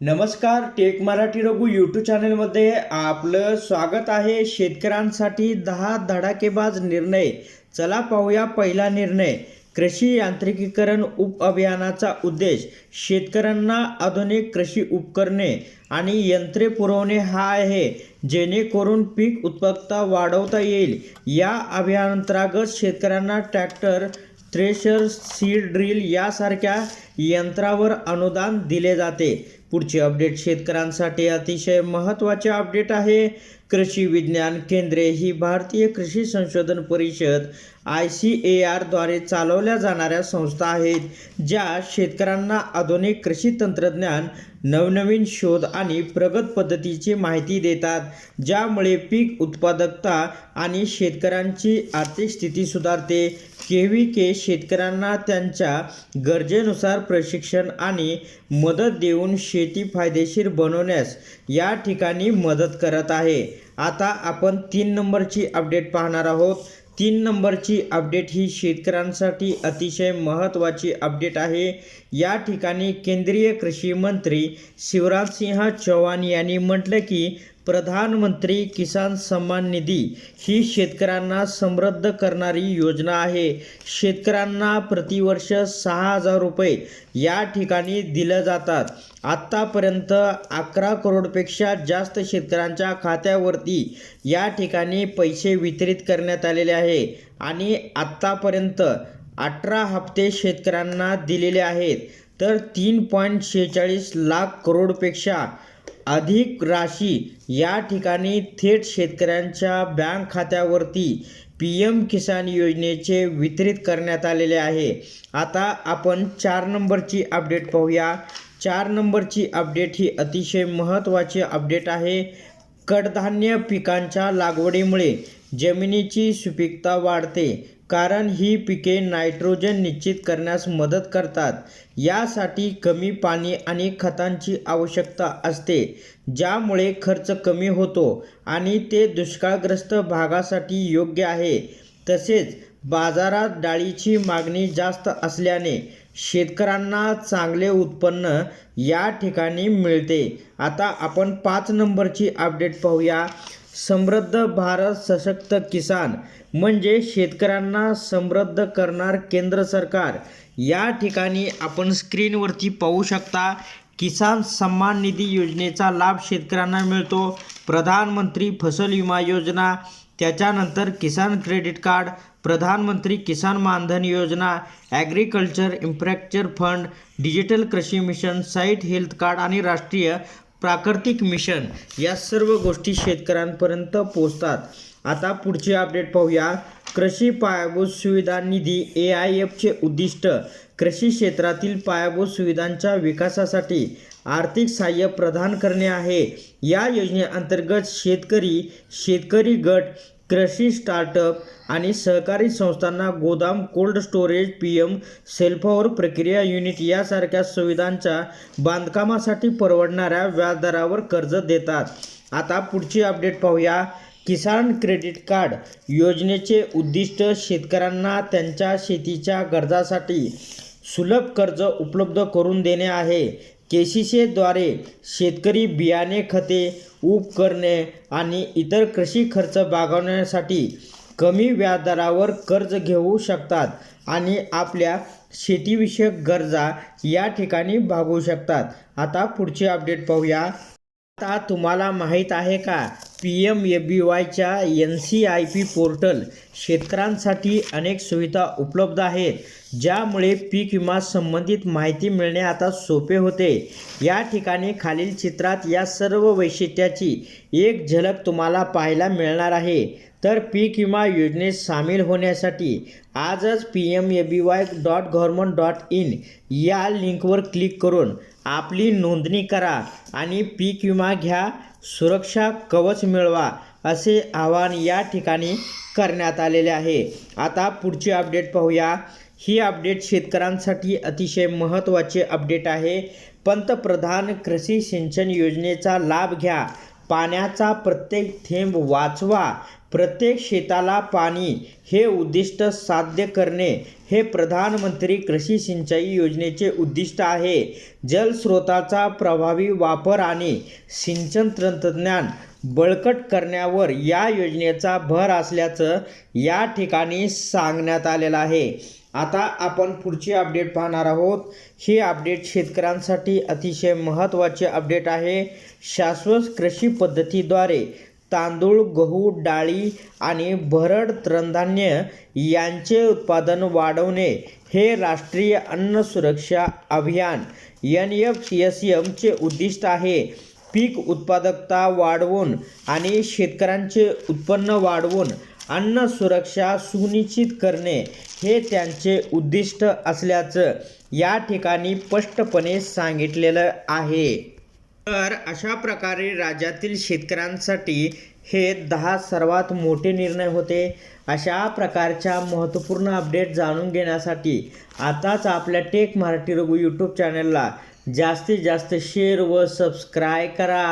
नमस्कार take Marathi Raghu YouTube चॅनलमध्ये आपलं स्वागत आहे. शेतकऱ्यांसाठी दहा धडाकेबाज निर्णय. चला पाहूया पहिला निर्णय. कृषी यांत्रिकीकरण उप अभियानाचा उद्देश शेतकऱ्यांना आधुनिक कृषी उपकरणे आणि यंत्रे पुरवणे हा आहे. जेणेकरून पीक उत्पादकता वाढवता येईल. या अभियानांतर्गत शेतकऱ्यांना ट्रॅक्टर थ्रेशर सीड ड्रिल यासारख्या यंत्रावर अनुदान दिले जाते. पुढचे अपडेट शेतकऱ्यांसाठी अतिशय महत्त्वाचे अपडेट आहे. कृषी विज्ञान केंद्रे ही भारतीय कृषी संशोधन परिषद आय सी ए आरद्वारे चालवल्या जाणाऱ्या संस्था आहेत ज्या शेतकऱ्यांना आधुनिक कृषी तंत्रज्ञान नवनवीन शोध आणि प्रगत पद्धतीची माहिती देतात. ज्यामुळे पीक उत्पादकता आणि शेतकऱ्यांची आर्थिक स्थिती सुधारते. के व्ही के शेतकऱ्यांना त्यांच्या गरजेनुसार प्रशिक्षण आणि मदत देऊन शेती फायदेशीर बनवण्यास या ठिकाणी मदत करत आहे. आता आपण तीन नंबरची अपडेट पाहणार आहोत. तीन नंबरची अपडेट ही शेतकऱ्यांसाठी अतिशय महत्त्वाची अपडेट आहे. या ठिकाणी केंद्रीय कृषी मंत्री शिवराजसिंह चौहान यांनी म्हटलं की प्रधानमंत्री किसान सन्मान निधी ही शेतकऱ्यांना समृद्ध करणारी योजना आहे. शेतकऱ्यांना प्रतिवर्ष सहा हजार रुपये या ठिकाणी दिल्या जातात. आत्तापर्यंत अकरा करोडपेक्षा जास्त शेतकऱ्यांच्या खात्यावरती या ठिकाणी पैसे वितरित करण्यात आलेले आहे आणि आत्तापर्यंत अठरा हप्ते शेतकऱ्यांना दिलेले आहेत. तर तीन पॉईंट शेहेचाळीस लाख करोडपेक्षा अधिक राशी या ठिकाणी थेट शेतकऱ्यांच्या बँक खात्यावरती पी एम किसान योजनेचे वितरित करण्यात आलेले आहे. आता आपण चार नंबरची अपडेट पाहूया. चार नंबरची अपडेट ही अतिशय महत्त्वाची अपडेट आहे. कडधान्य पिकांच्या लागवडीमुळे जमिनीची सुपीकता वाढते कारण ही पिके नायट्रोजन निश्चित करण्यास मदत करतात. यासाठी कमी पाणी आणि खतांची आवश्यकता असते ज्यामुळे खर्च कमी होतो आणि ते दुष्काळग्रस्त भागासाठी योग्य आहे. तसेच बाजारात डाळीची मागणी जास्त असल्याने शेतकऱ्यांना चांगले उत्पन्न या ठिकाणी मिळते. आता आपण पाच नंबरची अपडेट पाहूया. समृद्ध भारत सशक्त किसान म्हणजे शेतकऱ्यांना समृद्ध करणार केंद्र सरकार. या ठिकाणी आपण स्क्रीनवरती पाहू शकता किसान सन्मान निधी योजनेचा लाभ शेतकऱ्यांना मिळतो. प्रधानमंत्री फसल विमा योजना त्याच्यानंतर किसान क्रेडिट कार्ड प्रधानमंत्री किसान मानधन योजना ॲग्रिकल्चर इन्फ्रॅक्चर फंड डिजिटल कृषी मिशन साईट हेल्थ कार्ड आणि राष्ट्रीय प्राकृतिक मिशन या सर्व गोष्टी शेतकऱ्यांपर्यंत पोहोचतात. आता पुढची अपडेट पाहूया. कृषी पायाभूत सुविधा निधी ए आय एफचे उद्दिष्ट कृषी क्षेत्रातील पायाभूत सुविधांच्या विकासासाठी आर्थिक सहाय्य प्रदान करणे आहे. या योजनेअंतर्गत शेतकरी शेतकरी गट कृषी स्टार्टअप आणि सहकारी संस्थांना गोदाम कोल्ड स्टोरेज पी एम सेल्फावर प्रक्रिया युनिट यासारख्या सुविधांच्या बांधकामासाठी परवडणाऱ्या व्याजदरावर कर्ज देतात. आता पुढची अपडेट पाहूया. किसान क्रेडिट कार्ड योजनेचे उद्दिष्ट शेतकऱ्यांना त्यांच्या शेतीच्या गरजासाठी सुलभ कर्ज उपलब्ध करून देणे आहे. के सी सीद्वारे शेतकरी बियाणे खते उपकरणे आणि इतर कृषी खर्च भागवण्यासाठी कमी व्याजदरावर कर्ज घेऊ शकतात आणि आपल्या शेतीविषयक गरजा या ठिकाणी भागवू शकतात. आता पुढची अपडेट पाहूया. आता तुम्हाला माहीत आहे का? P M A B वायच्या N C I P portal शेतकऱ्यांसाठी अनेक सुविधा उपलब्ध आहेत ज्यामुळे पीक विमा संबंधित माहिती मिळणे आता सोपे होते. या ठिकाणी खालील चित्रात या सर्व वैशिष्ट्याची एक झलक तुम्हाला पाहायला मिळणार आहे. तर पीक विमा योजनेत सामील होण्यासाठी आजच P M A B Y dot government dot in या लिंकवर क्लिक करून आपली नोंदणी करा आणि पीक विमा घ्या सुरक्षा कवच मिळवा असे आवाहन या ठिकाणी करण्यात आलेले आहे. आता पुढची अपडेट पाहूया. ही अपडेट शेतकऱ्यांसाठी अतिशय महत्त्वाचे अपडेट आहे. पंतप्रधान कृषी सिंचन योजनेचा लाभ घ्या. पाण्याचा प्रत्येक थेंब वाचवा. प्रत्येक शेताला पाणी हे उद्दिष्ट साध्य करणे हे प्रधानमंत्री कृषी सिंचाई योजनेचे उद्दिष्ट आहे. जलस्रोताचा प्रभावी वापर आणि सिंचन तंत्रज्ञान बळकट करण्यावर या योजनेचा भर असल्याचं या ठिकाणी सांगण्यात आलेलं आहे. आता आपण पुढची अपडेट पाहणार आहोत. ही अपडेट शेतकऱ्यांसाठी अतिशय महत्त्वाचे अपडेट आहे. शाश्वत कृषी पद्धतीद्वारे तांदूळ गहू डाळी आणि भरड तृणधान्य यांचे उत्पादन वाढवणे हे राष्ट्रीय अन्न सुरक्षा अभियान एन एफ एस एमचे उद्दिष्ट आहे. पीक उत्पादकता वाढवून आणि शेतकऱ्यांचे उत्पन्न वाढवून अन्न सुरक्षा सुनिश्चित करणे हे त्यांचे उद्दिष्ट असल्याचं या ठिकाणी स्पष्टपणे सांगितलेलं आहे. तर अशा प्रकारे राज्यातील शेतकऱ्यांसाठी हे दहा सर्वात मोठे निर्णय होते. अशा प्रकारच्या महत्त्वपूर्ण अपडेट जाणून घेण्यासाठी आताच आपल्या टेक मराठी रघु यूट्यूब चॅनलला जास्तीत जास्त शेअर व सबस्क्राय करा.